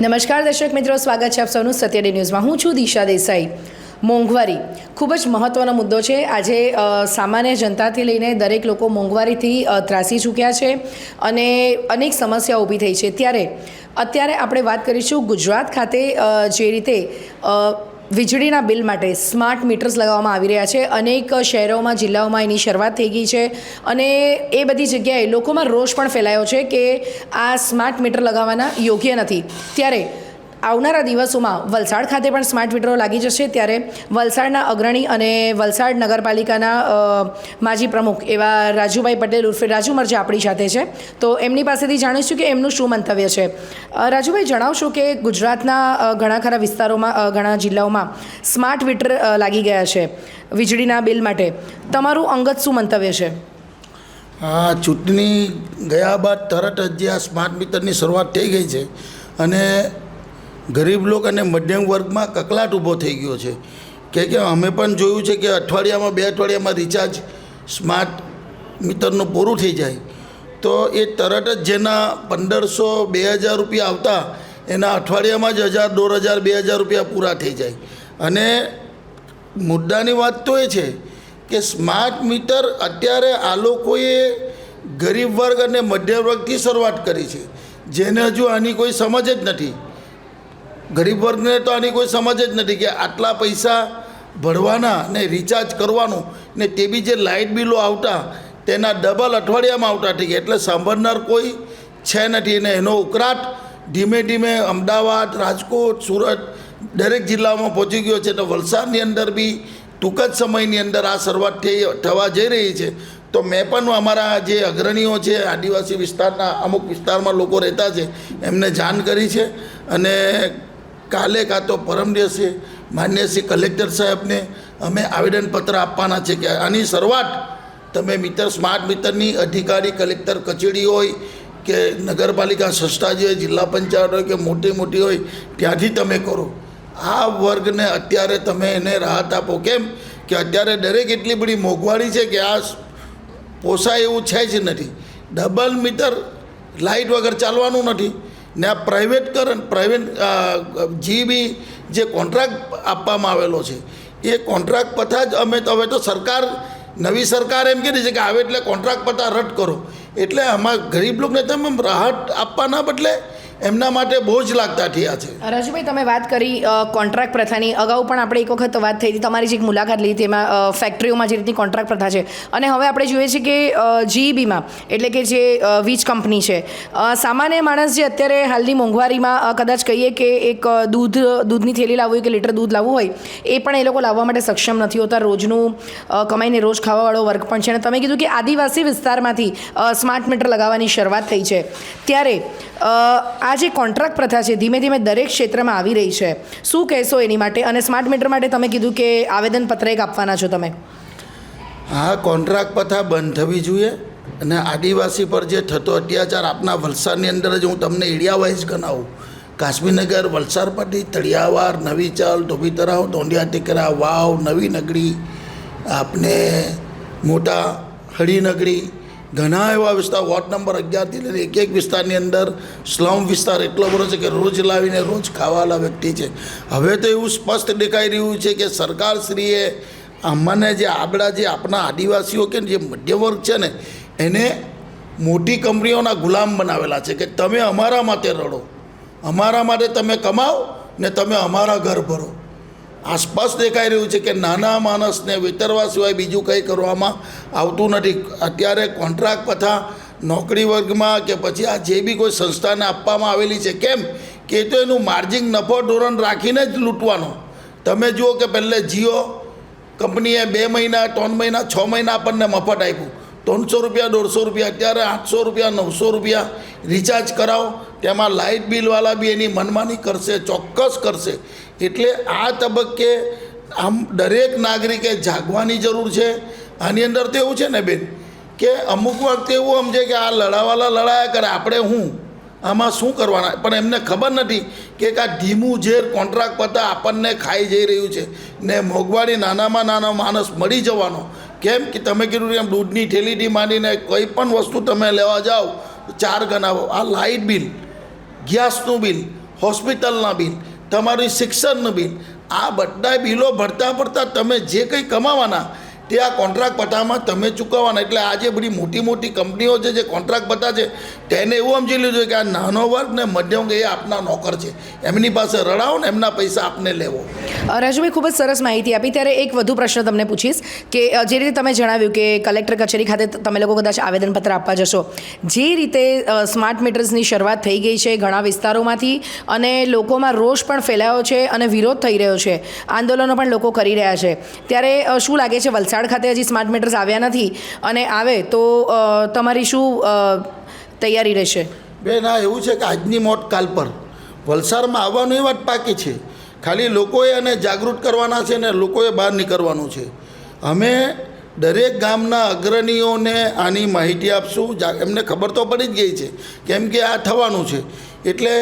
નમસ્કાર દર્શક મિત્રો, સ્વાગત છે આપ સૌનું સત્યડે ન્યૂઝમાં. હું છું દિશા દેસાઈ. મોંઘવારી ખૂબ જ મહત્ત્વનો મુદ્દો છે. આજે સામાન્ય જનતાથી લઈને દરેક લોકો મોંઘવારીથી ત્રાસી ચૂક્યા છે અને અનેક સમસ્યાઓ ઊભી થઈ છે. ત્યારે, અત્યારે આપણે વાત કરીશું ગુજરાત ખાતે જે રીતે વીજળીના બિલ માટે સ્માર્ટ મીટર્સ લગાવવામાં આવી રહ્યા છે. અનેક શહેરોમાં, જિલ્લાઓમાં એની શરૂઆત થઈ ગઈ છે અને એ બધી જગ્યાએ લોકોમાં રોષ પણ ફેલાયો છે કે આ સ્માર્ટ મીટર લગાવવાના યોગ્ય નથી. ત્યારે આવનારા દિવસોમાં વલસાડ ખાતે પણ સ્માર્ટ મીટરો લાગી જશે ત્યારે વલસાડના અગ્રણી અને વલસાડ નગરપાલિકાના માજી પ્રમુખ એવા રાજુભાઈ પટેલ ઉર્ફે રાજુ મરજા આપણી સાથે છે. તો એમની પાસેથી જાણીશું કે એમનું શું મંતવ્ય છે. રાજુભાઈ, જણાવશો કે ગુજરાતના ઘણા ખરા વિસ્તારોમાં ઘણા જિલ્લાઓમાં સ્માર્ટ મીટર લાગી ગયા છે વીજળીના બિલ માટે. તમારું અંગત શું મંતવ્ય છે? આ ચૂંટણી ગયા બાદ તરત જ જે આ સ્માર્ટ મીટરની શરૂઆત થઈ ગઈ છે અને ગરીબ લોક અને મધ્યમ વર્ગમાં કકલાટ ઊભો થઈ ગયો છે. કે કે અમે પણ જોયું છે કે અઠવાડિયામાં બે અઠવાડિયામાં રિચાર્જ સ્માર્ટ મીટરનું પૂરું થઈ જાય. તો એ તરત જ જેના પંદરસો બે હજાર રૂપિયા આવતા, એના અઠવાડિયામાં જ હજાર, દોઢ હજાર, બે હજાર રૂપિયા પૂરા થઈ જાય. અને મુદ્દાની વાત તો એ છે કે સ્માર્ટ મીટર અત્યારે આ લોકોએ ગરીબ વર્ગ અને મધ્યમ વર્ગથી શરૂઆત કરી છે. જેને હજુ આની કોઈ સમજ જ નથી. ગરીબ વર્ગને તો આની કોઈ સમજ જ નથી કે આટલા પૈસા ભરવાના ને રિચાર્જ કરવાનું ને તે બી જે લાઇટ બિલો આવતા તેના ડબલ અઠવાડિયામાં આવતા થઈ ગયા એટલે સાંભળનાર કોઈ છે નથી અને એનો ઉકળાટ ધીમે ધીમે અમદાવાદ, રાજકોટ, સુરત દરેક જિલ્લામાં પહોંચી ગયો છે. તો વલસાડની અંદર બી ટૂંક જ સમયની અંદર આ શરૂઆત થઈ થવા જઈ રહી છે. તો મેં પણ અમારા જે અગ્રણીઓ છે, આદિવાસી વિસ્તારના અમુક વિસ્તારમાં લોકો રહેતા છે, એમને જાણ કરી છે અને કાલે કાં તો પરમ દિવસે માન્ય શ્રી કલેક્ટર સાહેબને અમે આવેદનપત્ર આપવાના છે કે આની શરૂઆત તમે મીટર સ્માર્ટ મીટરની અધિકારી, કલેક્ટર કચેરી હોય કે નગરપાલિકા સંસ્થાજી હોય, જિલ્લા પંચાયત હોય કે મોટી મોટી હોય, ત્યાંથી તમે કરો. આ વર્ગને અત્યારે તમે એને રાહત આપો. કેમ કે અત્યારે દરેક એટલી બધી મોંઘવારી છે કે આ પોસાય એવું છે જ નથી. ડબલ મીટર લાઇટ વગર ચાલવાનું નથી. ને આ પ્રાઇવેટ કર પ્રાઇવેટ જીબી જે કોન્ટ્રાક્ટ આપવામાં આવેલો છે, એ કોન્ટ્રાક્ટ પથા જ અમે તો હવે તો સરકાર, નવી સરકાર એમ કીધી છે કે આવે એટલે કોન્ટ્રાક્ટ પતા રદ કરો. એટલે આમાં ગરીબ લોકોને તમે રાહત આપવાના બદલે એમના માટે બોજ લાગતા થયા છે. રાજુભાઈ, તમે વાત કરી કોન્ટ્રાક્ટ પ્રથાની. અગાઉ પણ આપણે એક વખત વાત થઈ હતી, તમારી જે મુલાકાત લીધી હતી, એમાં ફેક્ટરીઓમાં જે રીતની કોન્ટ્રાક્ટ પ્રથા છે. અને હવે આપણે જોઈએ છીએ કે જીઈબીમાં એટલે કે જે વીજ કંપની છે સામાન્ય માણસ જે અત્યારે હાલની મોંઘવારીમાં કદાચ કહીએ કે એક દૂધ, દૂધની થેલી લાવવું કે લીટર દૂધ લાવવું હોય, એ પણ એ લોકો લાવવા માટે સક્ષમ નથી હોતા. રોજનું કમાઈને રોજ ખાવાવાળો વર્ગ પણ છે. અને તમે કીધું કે આદિવાસી વિસ્તારમાંથી સ્માર્ટ મીટર લગાવવાની શરૂઆત થઈ છે. ત્યારે આ જે કોન્ટ્રાક્ટ પ્રથા છે, ધીમે ધીમે દરેક ક્ષેત્રમાં આવી રહી છે. શું કહેશો એની માટે? અને સ્માર્ટ મીટર માટે તમે કીધું કે આવેદનપત્ર એક આપવાના છો તમે. હા, કોન્ટ્રાક્ટ પ્રથા બંધ થવી જોઈએ અને આદિવાસી પર જે થતો અત્યાચાર આપના વલસાડની અંદર જ હું તમને એરિયા વાઇઝ ગણાવું. કાશ્મીરનગર વલસાડ પરથી તળિયાવાર, નવી ચાલ, ધોબી તળાવ, દોંડિયા ટેકરા, વાવ, નવી નગરી, આપને મોટા હળીનગરી ઘણા એવા વિસ્તાર, વોર્ડ નંબર અગિયારથી લઈને એક એક વિસ્તારની અંદર સ્લમ વિસ્તાર એટલો બધો છે કે રોજ લાવીને રોજ ખાવાલા વ્યક્તિ છે. હવે તો એવું સ્પષ્ટ દેખાઈ રહ્યું છે કે સરકારશ્રીએ અમને જે આપણા જે આપણા આદિવાસીઓ કે જે મધ્યવર્ગ છે ને, એને મોટી કંપનીઓના ગુલામ બનાવેલા છે કે તમે અમારા માટે રડો, અમારા માટે તમે કમાઓ ને તમે અમારા ઘર ભરો. આ સ્પષ્ટ દેખાઈ રહ્યું છે કે નાના માણસને વિતરવા સિવાય બીજું કંઈ કરવામાં આવતું નથી. અત્યારે કોન્ટ્રાક્ટ પથા નોકરી વર્ગમાં કે પછી આ જે બી કોઈ સંસ્થાને આપવામાં આવેલી છે, કેમ કે તો એનું માર્જિન નફો ધોરણ રાખીને જ લૂંટવાનો. તમે જુઓ કે પહેલે જીઓ કંપનીએ બે મહિના, ત્રણ મહિના, છ મહિના આપણને મફત આપ્યું. ત્રણસો રૂપિયા, દોઢસો રૂપિયા અત્યારે, આઠસો રૂપિયા, નવસો રૂપિયા રિચાર્જ કરાવો. તેમાં લાઇટ બિલવાળા બી એની મનમાની કરશે, ચોક્કસ કરશે. એટલે આ તબક્કે આમ દરેક નાગરિકે જાગવાની જરૂર છે. આની અંદર તો એવું છે ને બેન, કે અમુક વખત એવું સમજે કે આ લડાવાલા લડાયા કરે, આપણે હું? આમાં શું કરવાના? પણ એમને ખબર નથી કે આ ધીમું ઝેર કોન્ટ્રાક્ટ પતા આપણને ખાઈ જઈ રહ્યું છે. ને મોંઘવારી નાનામાં નાનો માણસ મળી જવાનો. કેમ કે તમે કીધું એમ દૂધની થેલીથી માંડીને કોઈ પણ વસ્તુ તમે લેવા જાઓ ચાર ગણાવો આ લાઇટ બિલ, ગેસનું બિલ, હોસ્પિટલના બિલ, તમારી શિક્ષણનું બિલ, આ બધા બિલો ભરતા ભરતા તમે જે કંઈ કમાવાના તે આ કોન્ટ્રાક્ટ પટ્ટામાં તમે ચૂકવવાના. એટલે આજે બધી મોટી મોટી કંપનીઓ છે, જે કોન્ટ્રાક્ટ પટ્ટા છે તેને એવું સમજી લીધું કે આ નાનો વર્ગ ને મધ્યમ એ આપના નોકર છે. એમની પાસે રડાવો ને એમના પૈસા આપને લેવો. રાજુભાઈ, ખૂબ જ સરસ માહિતી આપી. ત્યારે એક વધુ પ્રશ્ન તમને પૂછીશ કે જે રીતે તમે જણાવ્યું કે કલેક્ટર કચેરી ખાતે તમે લોકો કદાચ આવેદનપત્ર આપવા જશો. જે રીતે સ્માર્ટ મીટર્સની શરૂઆત થઈ ગઈ છે ઘણા વિસ્તારોમાંથી અને લોકોમાં રોષ પણ ફેલાયો છે અને વિરોધ થઈ રહ્યો છે. આંદોલનો પણ લોકો કરી રહ્યા છે. ત્યારે શું લાગે છે વલસાડ ખાતે હજી સ્માર્ટ મીટર્સ આવ્યા નથી અને આવે તો તમારી શું તૈયારી રહેશે? બેન, આ એવું છે કે આજની મોત કાલ પર વલસાડમાં આવવાનું એ વાત પાકી છે. ખાલી લોકોએ એને જાગૃત કરવાના છે ને લોકોએ બહાર નીકળવાનું છે. અમે દરેક ગામના અગ્રણીઓને આની માહિતી આપશું. એમને ખબર તો પડી જ ગઈ છે કેમ કે આ થવાનું છે. એટલે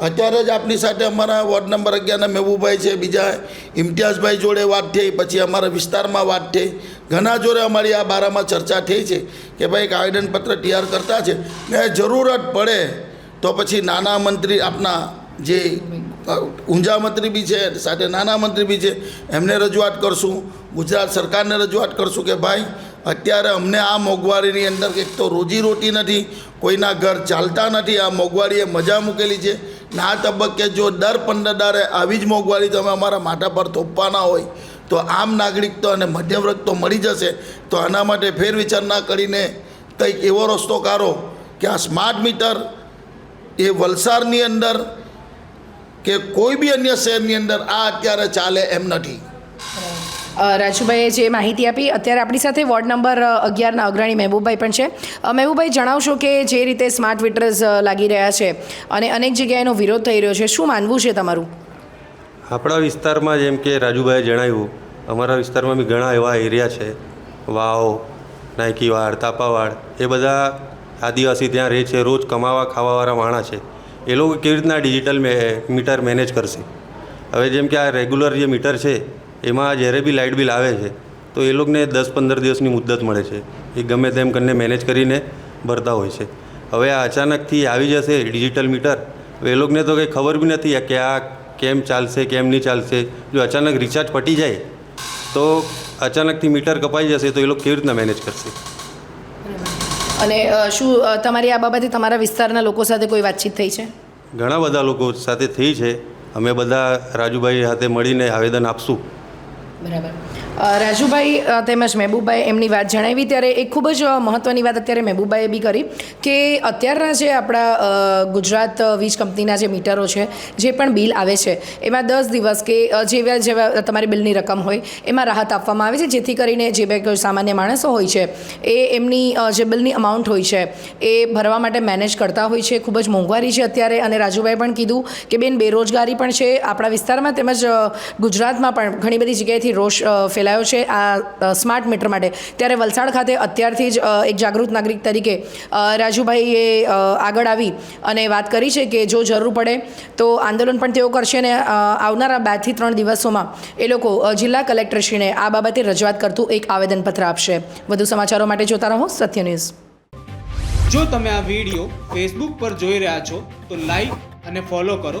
અત્યારે જ આપની સાથે અમારા વોર્ડ નંબર અગિયારના મહેબૂભાઈ છે, બીજા ઇમ્તિયાઝભાઈ જોડે વાત થઈ, પછી અમારા વિસ્તારમાં વાત થઈ. ઘણા જોડે અમારી આ બારામાં ચર્ચા થઈ છે કે ભાઈ એક આવેદનપત્ર તૈયાર કરતા છે. ને જરૂરત પડે તો પછી નાના મંત્રી આપના જે ઊંઝા મંત્રી બી છે, સાથે નાના મંત્રી બી છે, એમને રજૂઆત કરશું. ગુજરાત સરકારને રજૂઆત કરશું કે ભાઈ, અત્યારે અમને આ મોંઘવારીની અંદર એક તો રોજીરોટી નથી, કોઈના ઘર ચાલતા નથી, આ મોંઘવારીએ મજા મૂકેલી છે. ને તબક્કે જો દર પંદર દારે આવી જ મોંઘવારી તમે અમારા માથા પર થોપવાના હોય, તો આમ નાગરિક તો અને મધ્યવર્ગ તો મળી જશે, તો આના માટે ફેરવિચાર ના કરીને કંઈક એવો રસ્તો કાઢો કે આ સ્માર્ટ મીટર એ વલસાડની અંદર કે કોઈ બી અન્ય શહેરની અંદર આ અત્યારે ચાલે એમ નથી. રાજુભાઈએ જે માહિતી આપી, અત્યારે આપણી સાથે વોર્ડ નંબર અગિયારના અગ્રણી મહેબૂબભાઈ પણ છે. મહેબૂબભાઈ, જણાવશો કે જે રીતે સ્માર્ટ મીટર્સ લાગી રહ્યા છે અને અનેક જગ્યાએ એનો વિરોધ થઈ રહ્યો છે. શું માનવું છે તમારું? આપણા વિસ્તારમાં જેમ કે રાજુભાઈએ જણાવ્યું, અમારા વિસ્તારમાં બી ઘણા એવા એરિયા છે. વાવ નાયકીવાડ તાપાવાડ એ બધા આદિવાસી ત્યાં રહે છે, રોજ કમાવા, ખાવાવાળા માણા છે. એ લોકો કેવી રીતના ડિજિટલ મીટર મેનેજ કરશે? હવે જેમ કે આ રેગ્યુલર જે મીટર છે એમાં જ્યારે બી લાઇટ બિલ આવે છે તો એ લોકોને દસ પંદર દિવસની મુદ્દત મળે છે. એ ગમે તેમ કરીને મેનેજ કરીને ભરતા હોય છે. હવે આ અચાનકથી આવી જશે ડિજિટલ મીટર હવે એ લોકોને તો કંઈ ખબર બી નથી કે આ કેમ ચાલશે કેમ નહીં ચાલશે. જો અચાનક રિચાર્જ પટી જાય તો અચાનકથી મીટર કપાઈ જશે તો એ લોકો કેવી રીતના મેનેજ કરશે? અને શું તમારી આ બાબતે તમારા વિસ્તારના લોકો સાથે કોઈ વાતચીત થઈ છે? ઘણા બધા લોકો સાથે થઈ છે. અમે બધા રાજુભાઈ સાથે મળીને આવેદન આપશું. બરાબર. રાજુભાઈ તેમજ મહેબૂબભાઈ એમની વાત જણાવી ત્યારે એક ખૂબ જ મહત્ત્વની વાત અત્યારે મહેબૂબભાઈએ બી કરી કે અત્યારના જે આપણા ગુજરાત વીજ કંપનીના જે મીટરો છે, જે પણ બિલ આવે છે, એમાં દસ દિવસ કે જેવા જેવા તમારી બિલની રકમ હોય, એમાં રાહત આપવામાં આવે છે, જેથી કરીને જે બે સામાન્ય માણસો હોય છે, એ એમની જે બિલની અમાઉન્ટ હોય છે, એ ભરવા માટે મેનેજ કરતા હોય છે, ખૂબ જ મોંઘવારી છે અત્યારે. અને રાજુભાઈ પણ કીધું કે બેન, બેરોજગારી પણ છે આપણા વિસ્તારમાં તેમજ ગુજરાતમાં પણ ઘણી બધી જગ્યાએથી રોષ ફેલાયો છે આ સ્માર્ટ મીટર માટે. ત્યારે વલસાડ ખાતે અત્યારથી જ એક જાગૃત નાગરિક તરીકે રાજુભાઈએ આગળ આવી અને વાત કરી છે કે જો જરૂર પડે તો આંદોલન પણ તેઓ કરશે અને આવનારા બેથી ત્રણ દિવસોમાં એ લોકો જિલ્લા કલેક્ટરશ્રીને આ બાબતે રજૂઆત કરતું એક આવેદનપત્ર આપશે. વધુ સમાચારો માટે જોતા રહો સત્ય ન્યૂઝ. જો તમે આ વીડિયો ફેસબુક પર જોઈ રહ્યા છો, તો લાઈક અને ફોલો કરો.